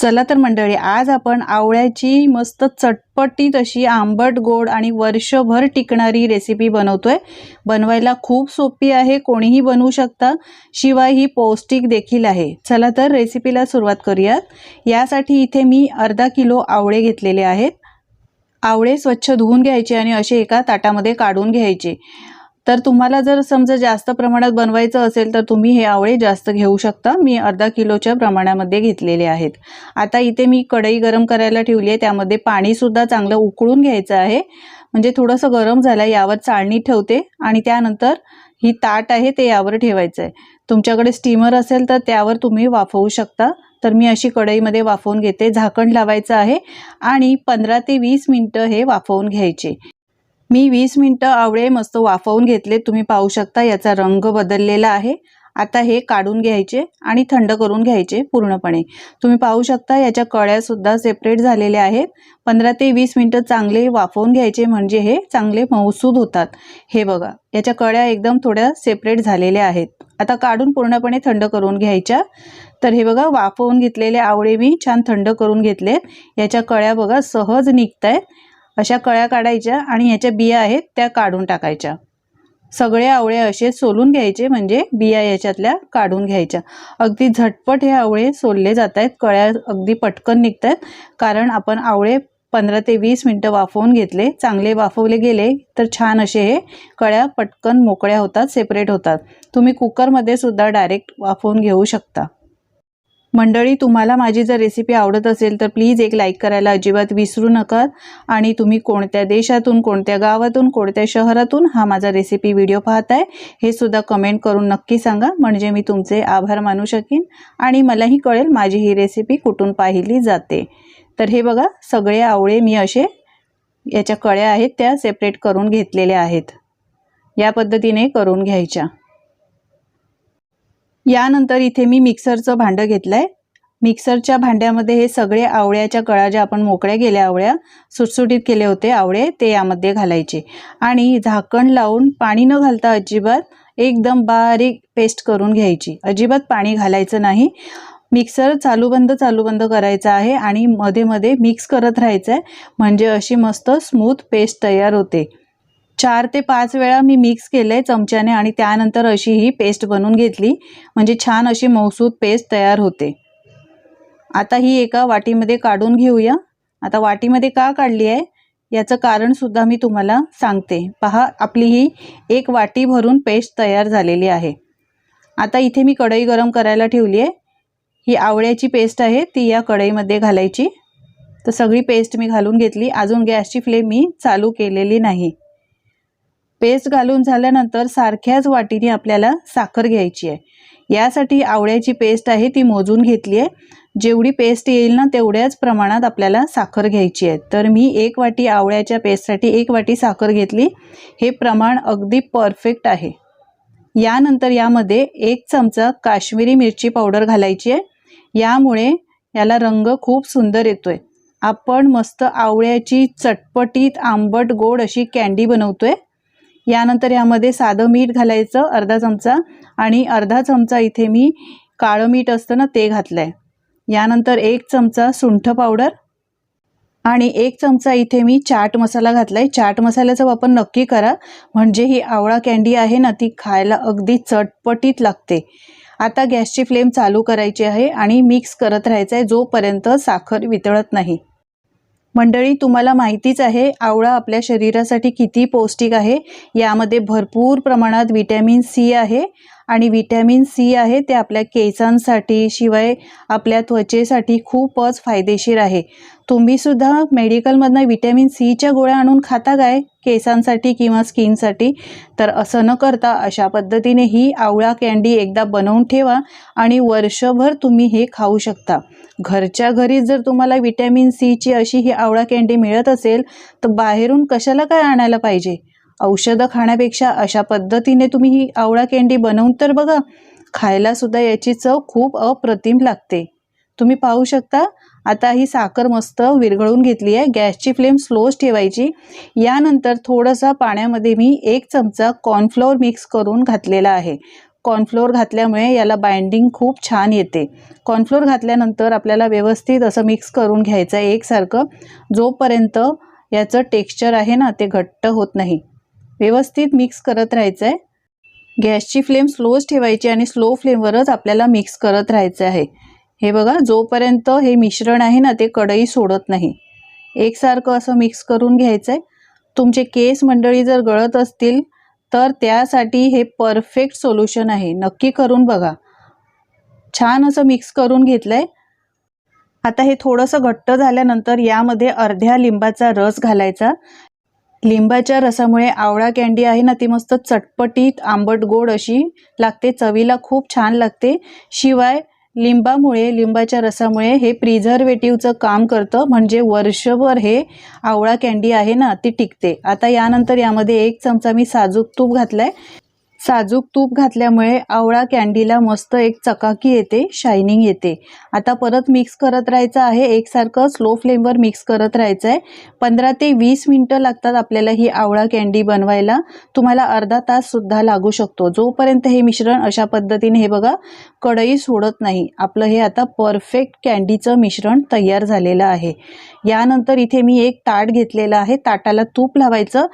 चला तर मंडळी आज आपण आवळ्याची मस्त चटपटीत अशी आंबट गोड आणि वर्षभर टिकणारी रेसिपी बनवतोय. बनवायला खूप सोपी आहे कोणीही बनवू शकता. शिवाय ही पौष्टिक देखील आहे. चला तर रेसिपीला सुरुवात करूयात. यासाठी इथे मी अर्धा किलो आवळे घेतलेले आहेत. आवळे स्वच्छ धुवून घ्यायचे आणि असे एका ताटामध्ये काढून घ्यायचे. तर तुम्हाला जर समजा जास्त प्रमाणात बनवायचं असेल तर तुम्ही हे आवळे जास्त घेऊ शकता. मी अर्धा किलोच्या प्रमाणामध्ये घेतलेले आहेत. आता इथे मी कढई गरम करायला ठेवली आहे. त्यामध्ये पाणीसुद्धा चांगलं उकळून घ्यायचं आहे. म्हणजे थोडंसं गरम झालं यावर चाळणी ठेवते आणि त्यानंतर ही ताट आहे ते यावर ठेवायचं आहे. तुमच्याकडे स्टीमर असेल तर त्यावर तुम्ही वाफवू शकता. तर मी अशी कढईमध्ये वाफवून घेते. झाकण लावायचं आहे आणि पंधरा ते वीस मिनटं हे वाफवून घ्यायचे. मी वीस मिनटं आवळे मस्त वाफवून घेतले. तुम्ही पाहू शकता याचा रंग बदललेला आहे. आता हे काढून घ्यायचे आणि थंड करून घ्यायचे पूर्णपणे. तुम्ही पाहू शकता याच्या कळ्यासुद्धा सेपरेट झालेल्या आहेत. पंधरा ते वीस मिनटं चांगले वाफवून घ्यायचे म्हणजे हे चांगले मऊसूद होतात. हे बघा याच्या कळ्या एकदम थोड्या सेपरेट झालेल्या आहेत. आता काढून पूर्णपणे थंड करून घ्यायच्या. तर हे बघा वाफवून घेतलेले आवळे मी छान थंड करून घेतलेत. याच्या कळ्या बघा सहज निघत आहेत अशा कळ्या काढायच्या आणि याच्या बिया आहेत त्या काढून टाकायच्या. सगळे आवळे असे सोलून घ्यायचे म्हणजे बिया याच्यातल्या काढून घ्यायच्या. अगदी झटपट हे आवळे सोलले जात आहेत कळ्या अगदी पटकन निघत आहेत कारण आपण आवळे पंधरा ते वीस मिनटं वाफवून घेतले चांगले वाफवले गेले तर छान असे हे कळ्या पटकन मोकळ्या होतात सेपरेट होतात. तुम्ही कुकरमध्ये सुद्धा डायरेक्ट वाफवून घेऊ शकता. मंडळी तुम्हाला माझी जर रेसिपी आवडत असेल तर प्लीज एक लाईक करायला अजिबात विसरू नका. आणि तुम्ही कोणत्या देशातून कोणत्या गावातून कोणत्या शहरातून हा माझा रेसिपी व्हिडिओ पाहताय हे सुद्धा कमेंट करून नक्की सांगा. म्हणजे मी तुमचे आभार मानू शकेन. आणि मलाही कळेल माझी ही रेसिपी कुठून पाहिली जाते. तर हे बघा सगळे आवळे मी असे याच्या कळ्या आहेत त्या सेपरेट करून घेतलेल्या आहेत. या पद्धतीने करून घ्यायच्या. यानंतर इथे मी मिक्सरचं भांडं घेतलं आहे मिक्सरच्या भांड्यामध्ये हे सगळे आवळ्याच्या कळा ज्या आपण मोकळ्या गेल्या आवळ्या सुटसुटीत केले होते आवळे ते यामध्ये घालायचे. आणि झाकण लावून पाणी न घालता अजिबात एकदम बारीक पेस्ट करून घ्यायची. अजिबात पाणी घालायचं नाही. मिक्सर चालू बंद चालू बंद करायचा आहे आणि मध्ये मध्ये मिक्स करत राहायचं आहे म्हणजे अशी मस्त स्मूथ पेस्ट तयार होते. चार ते पाच वेळा मी मिक्स केलं आहे चमच्याने आणि त्यानंतर अशी ही पेस्ट बनवून घेतली. म्हणजे छान अशी मौसूद पेस्ट तयार होते. आता ही एका वाटीमध्ये काढून घेऊया. आता वाटीमध्ये का काढली आहे? याचं कारणसुद्धा मी तुम्हाला सांगते. पहा आपली ही एक वाटी भरून पेस्ट तयार झालेली आहे. आता इथे मी कढई गरम करायला ठेवली आहे. ही आवळ्याची पेस्ट आहे ती या कढईमध्ये घालायची. तर सगळी पेस्ट मी घालून घेतली. अजून गॅसची फ्लेम मी चालू केलेली नाही. पेस्ट घालून झाल्यानंतर सारख्याच वाटीने आपल्याला साखर घ्यायची आहे. यासाठी आवळ्याची पेस्ट आहे ती मोजून घेतली आहे. जेवढी पेस्ट येईल ना तेवढ्याच प्रमाणात आपल्याला साखर घ्यायची आहे. तर मी एक वाटी आवळ्याच्या पेस्टसाठी एक वाटी साखर घेतली. हे प्रमाण अगदी परफेक्ट आहे. यानंतर यामध्ये एक चमचा काश्मीरी मिरची पावडर घालायची आहे. यामुळे याला रंग खूप सुंदर येतोय. आपण मस्त आवळ्याची चटपटीत आंबट गोड अशी कॅन्डी बनवतोय. यानंतर यामध्ये साधं मीठ घालायचं अर्धा चमचा. आणि अर्धा चमचा इथे मी काळं मीठ असतं ना ते घातलं आहे यानंतर एक चमचा सुंठ पावडर. आणि एक चमचा इथे मी चाट मसाला घातला आहे चाट मसाल्याचा वापर नक्की करा. म्हणजे ही आवळा कॅन्डी आहे ना ती खायला अगदी चटपटीत लागते. आता गॅसची फ्लेम चालू करायची आहे आणि मिक्स करत राहायचं आहे जोपर्यंत साखर वितळत नाही. मंडळी तुम्हाला माहितीच आहे आवळा आपल्या शरीरासाठी किती पौष्टिक आहे. यामध्ये भरपूर प्रमाणात विटॅमिन सी आहे आणि विटॅमिन सी आहे ते आपल्या केसांसाठी शिवाय आपल्या त्वचेसाठी खूपच फायदेशीर आहे. तुम्हीसुद्धा मेडिकलमधनं विटॅमिन सीच्या गोळ्या आणून खाता काय? केसांसाठी किंवा स्किनसाठी? तर असं न करता अशा पद्धतीने ही आवळा कॅन्डी एकदा बनवून ठेवा आणि वर्षभर तुम्ही हे खाऊ शकता. घरच्या घरी जर तुम्हाला विटॅमिन सीची अशी ही आवळा कॅन्डी मिळत असेल तर बाहेरून कशाला काय आणायला पाहिजे? औषधं खाण्यापेक्षा अशा पद्धतीने तुम्ही ही आवळा कॅन्डी बनवून तर बघा खायला सुद्धा याची चव खूप अप्रतिम लागते. तुम्ही पाहू शकता आता ही साखर मस्त विरघळून घेतली आहे. गॅसची फ्लेम स्लोच ठेवायची. यानंतर थोडंसं पाण्यामध्ये मी एक चमचा कॉर्नफ्लोअर मिक्स करून घातलेला आहे. कॉर्नफ्लोअर घातल्यामुळे याला बाइंडिंग खूप छान येते. कॉर्नफ्लोअर घातल्यानंतर आपल्याला व्यवस्थित असं मिक्स करून घ्यायचं आहे एकसारखं. जोपर्यंत याचं टेक्स्चर आहे ना ते घट्ट होत नाही. व्यवस्थित मिक्स करत राहायचं आहे गॅसची फ्लेम स्लोच ठेवायची आणि स्लो फ्लेमवरच आपल्याला मिक्स करत राहायचं आहे. हे बघा जोपर्यंत हे मिश्रण आहे ना ते कढई सोडत नाही. एकसारखं असं मिक्स करून घ्यायचं आहे तुमचे केस मंडळी जर गळत असतील तर त्यासाठी हे परफेक्ट सोल्युशन आहे. नक्की करून बघा. छान असं मिक्स करून घेतलं आहे आता हे थोडंसं घट्ट झाल्यानंतर यामध्ये अर्ध्या लिंबाचा रस घालायचा. लिंबाच्या रसामुळे आवळा कँडी आहे ना ती मस्त चटपटीत आंबट गोड अशी लागते. चवीला खूप छान लागते. शिवाय लिंबामुळे लिंबाच्या रसामुळे हे प्रिझर्वेटिव्हचं काम करतं. म्हणजे वर्षभर हे आवळा कँडी आहे ना ती टिकते. आता यानंतर यामध्ये एक चमचा मी साजूक तूप घातलाय. आहे साजूक तूप घातल्यामुळे आवळा कँडीला मस्त एक चकाकी येते शायनिंग येते. आता परत मिक्स करत राहायचं आहे एकसारखं स्लो फ्लेमवर मिक्स करत राहायचं आहे पंधरा ते वीस मिनटं लागतात आपल्याला ही आवळा कँडी बनवायला. तुम्हाला अर्धा ताससुद्धा लागू शकतो. जोपर्यंत हे मिश्रण अशा पद्धतीने हे बघा कढई सोडत नाही. आपलं हे आता परफेक्ट कँडीचं मिश्रण तयार झालेलं आहे. यानंतर इथे मी एक ताट घेतलेलं आहे. ताटाला तूप लावायचं.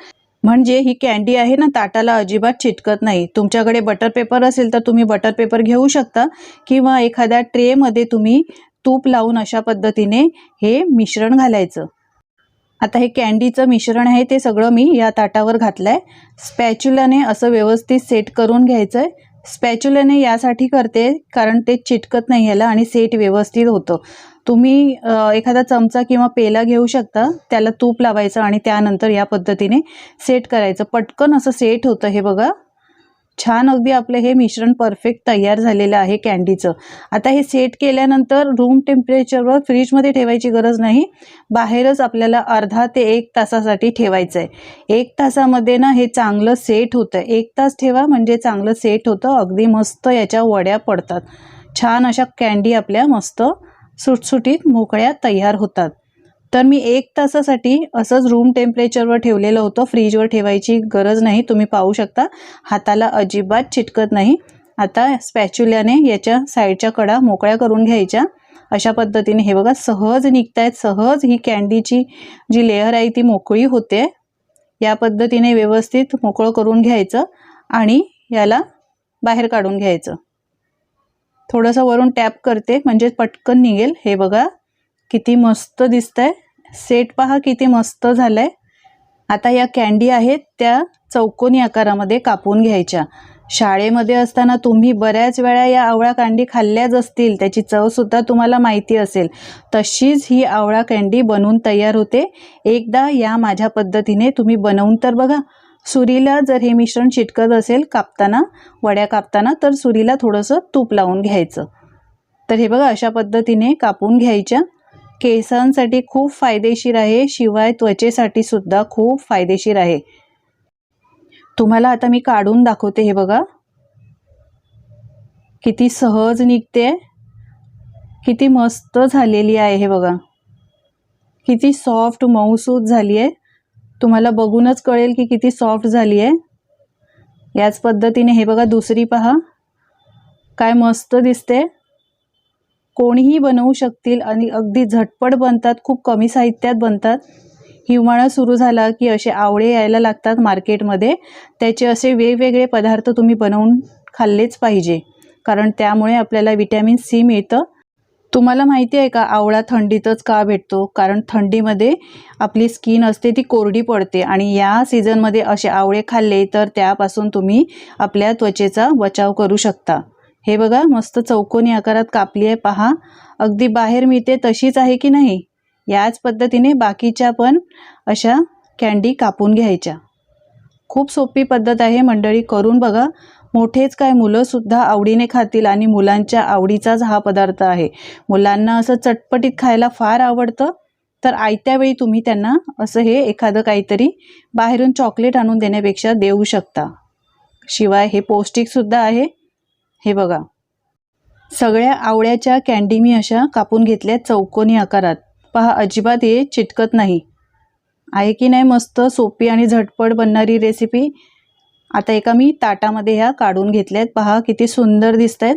म्हणजे ही कँडी आहे ना ताटाला अजिबात चिटकत नाही. तुमच्याकडे बटर पेपर असेल तर तुम्ही बटर पेपर घेऊ शकता किंवा एखाद्या ट्रेमध्ये तुम्ही तूप लावून अशा पद्धतीने हे मिश्रण घालायचं. आता हे कँडीचं मिश्रण आहे ते सगळं मी या ताटावर घातलं आहे स्पॅच्युलाने असं व्यवस्थित सेट करून घ्यायचं आहे स्पॅच्युलाने यासाठी करते कारण ते चिटकत नाही याला आणि सेट व्यवस्थित होतं. तुम्ही एखादा चमचा किंवा पेला घेऊ शकता त्याला तूप लावायचं आणि त्यानंतर या पद्धतीने सेट करायचं. पटकन असं सेट होतं हे बघा. छान अगदी आपलं हे मिश्रण परफेक्ट तयार झालेलं आहे कँडीचं. आता हे सेट केल्यानंतर रूम टेम्परेचरवर फ्रीजमध्ये ठेवायची गरज नाही. बाहेरच आपल्याला अर्धा ते एक तासासाठी ठेवायचं आहे एक तासामध्ये ना हे चांगलं सेट होतं. एक तास ठेवा म्हणजे चांगलं सेट होतं. अगदी मस्त याच्या वड्या पडतात. छान अशा कँडी आपल्या मस्त सुटसुटीत मोकळ्या तयार होतात. तर मी एक तासासाठी असंच रूम टेम्परेचरवर ठेवलेलं होतं. फ्रीजवर ठेवायची गरज नाही. तुम्ही पाहू शकता. हाताला अजिबात चिटकत नाही. आता स्पॅच्युल्याने याच्या साईडच्या कडा मोकळ्या करून घ्यायच्या. अशा पद्धतीने हे बघा सहज निघतायत. सहज ही कँडीची जी लेअर आहे ती मोकळी होते. या पद्धतीने व्यवस्थित मोकळं करून घ्यायचं आणि याला बाहेर काढून घ्यायचं. थोडंसं वरून टॅप करते म्हणजे पटकन निघेल. हे बघा किती मस्त दिसतंय. सेट पहा किती मस्त झालंय. आता या कँडी आहेत त्या चौकोनी आकारामध्ये कापून घ्यायच्या. शाळेमध्ये असताना तुम्ही बऱ्याच वेळा या आवळा कँडी खाल्ल्याच असतील त्याची चवसुद्धा तुम्हाला माहिती असेल. तशीच ही आवळा कँडी बनवून तयार होते. एकदा या माझ्या पद्धतीने तुम्ही बनवून तर बघा. सुरीला जर हे मिश्रण चिटकत असेल कापताना वड्या कापताना तर सुरीला थोडंसं तूप लावून घ्यायचं. तर हे बघा अशा पद्धतीने कापून घ्यायच्या. केसांसाठी खूप फायदेशीर आहे शिवाय त्वचेसाठी सुद्धा खूप फायदेशीर आहे. तुम्हाला आता मी काढून दाखवते हे बघा. किती सहज निघते. किती मस्त झालेली आहे हे बघा. किती सॉफ्ट मऊसूत झाली आहे. तुम्हाला बघूनच कळेल की किती सॉफ्ट झाली आहे. याच पद्धतीने हे बघा दुसरी पहा. काय मस्त दिसते. कोणीही बनवू शकतील आणि अगदी झटपट बनतात खूप कमी साहित्यात बनतात. हिवाळा सुरू झाला की असे आवळे यायला लागतात मार्केटमध्ये. त्याचे असे वेगवेगळे पदार्थ तुम्ही बनवून खाल्लेच पाहिजे. कारण त्यामुळे आपल्याला विटॅमिन सी मिळतं. तुम्हाला माहिती आहे का आवळा थंडीतच का भेटतो? कारण थंडीमध्ये आपली स्किन असते ती कोरडी पडते आणि या सीझनमध्ये असे आवळे खाल्ले तर त्यापासून तुम्ही आपल्या त्वचेचा बचाव करू शकता. हे बघा मस्त चौकोनी आकारात कापली आहे पहा. अगदी बाहेर मिळते तशीच आहे की नाही? याच पद्धतीने बाकीच्या पण अशा कँडी कापून घ्यायच्या. खूप सोपी पद्धत आहे मंडळी करून बघा. मोठेच काय मुलंसुद्धा आवडीने खातील आणि मुलांच्या आवडीचाच हा पदार्थ आहे. मुलांना असं चटपटीत खायला फार आवडतं. तर आयत्या वेळी तुम्ही त्यांना असं हे एखादं काहीतरी बाहेरून चॉकलेट आणून देण्यापेक्षा देऊ शकता. शिवाय हे पौष्टिकसुद्धा आहे. हे बघा. सगळ्या आवळ्याच्या कँडी मी अशा कापून घेतल्या चौकोनी आकारात. पहा अजिबात हे चिटकत नाही. आहे की नाही मस्त सोपी आणि झटपट बनणारी रेसिपी आता एका मी ताटामध्ये ह्या काढून घेतल्या आहेत पहा किती सुंदर दिसत आहेत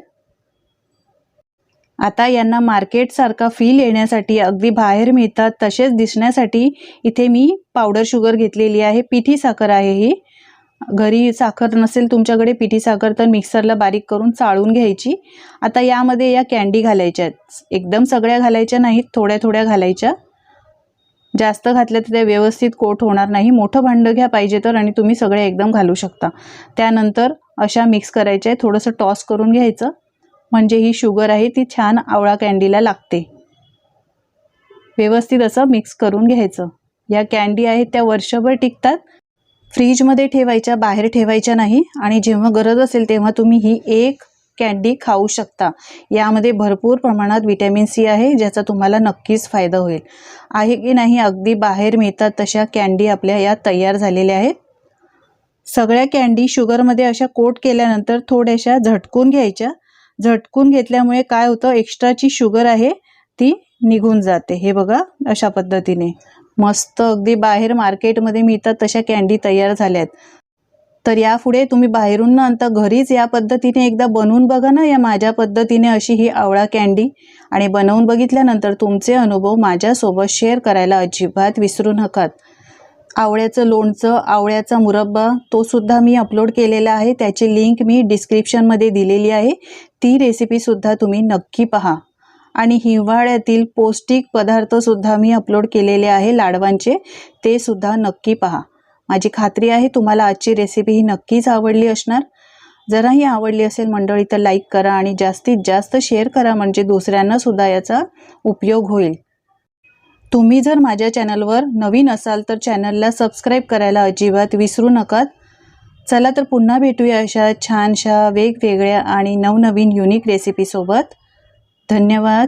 आता यांना मार्केटसारखा फील येण्यासाठी अगदी बाहेर मिळतात तसेच दिसण्यासाठी इथे मी पावडर शुगर घेतलेली आहे. पिठी साखर आहे ही. घरी साखर नसेल तुमच्याकडे पिठी साखर तर मिक्सरला बारीक करून चाळून घ्यायची. आता यामध्ये या कॅन्डी घालायच्या आहेत एकदम सगळ्या घालायच्या नाहीत थोड्या थोड्या घालायच्या. जास्त घातल्या तर त्या व्यवस्थित कोट होणार नाही. मोठं भांडं घ्या पाहिजे तर आणि तुम्ही सगळे एकदम घालू शकता. त्यानंतर अशा मिक्स करायच्या आहे थोडंसं टॉस करून घ्यायचं. म्हणजे ही शुगर आहे ती छान आवळा कॅन्डीला लागते. व्यवस्थित असं मिक्स करून घ्यायचं. या कॅन्डी आहेत त्या वर्षभर टिकतात. फ्रीजमध्ये ठेवायच्या बाहेर ठेवायच्या नाही. आणि जेव्हा गरज असेल तेव्हा तुम्ही ही एक कॅन्डी खाऊ शकता. यामध्ये भरपूर प्रमाणात विटॅमिन सी आहे ज्याचा तुम्हाला नक्कीच फायदा होईल. आहे की नाही अगदी बाहेर मिळतात तशा कॅन्डी आपल्या या तयार झालेल्या आहेत. सगळ्या कॅन्डी शुगरमध्ये अशा कोट केल्यानंतर थोड्याशा झटकून घ्यायच्या. झटकून घेतल्यामुळे काय होतं एक्स्ट्राची शुगर आहे ती निघून जाते. हे बघा अशा पद्धतीने. मस्त अगदी बाहेर मार्केटमध्ये मिळतात तशा कॅन्डी तयार झाल्या आहेत तर यापुढे तुम्ही बाहेरून न आणता घरीच या पद्धतीने एकदा बनवून बघा ना या माझ्या पद्धतीने अशी ही आवळा कॅन्डी आणि बनवून बघितल्यानंतर तुमचे अनुभव माझ्यासोबत शेअर करायला अजिबात विसरू नकात. आवळ्याचं लोणचं आवळ्याचा मुरब्बा तो सुद्धा मी अपलोड केलेला आहे. त्याची लिंक मी डिस्क्रिप्शनमध्ये दिलेली आहे. ती रेसिपीसुद्धा तुम्ही नक्की पहा. आणि हिवाळ्यातील पौष्टिक पदार्थसुद्धा मी अपलोड केलेले आहे लाडवांचे ते सुद्धा नक्की पहा. माझी खात्री आहे तुम्हाला आजची रेसिपी ही नक्कीच आवडली असणार. जराही आवडली असेल मंडळी तर लाईक करा आणि जास्तीत जास्त शेअर करा म्हणजे दुसऱ्यांना सुद्धा याचा उपयोग होईल. तुम्ही जर माझ्या चॅनलवर नवीन असाल तर चॅनलला सबस्क्राईब करायला अजिबात विसरू नका. चला तर पुन्हा भेटूया अशा छानशा वेगवेगळ्या आणि नवनवीन युनिक रेसिपीसोबत धन्यवाद.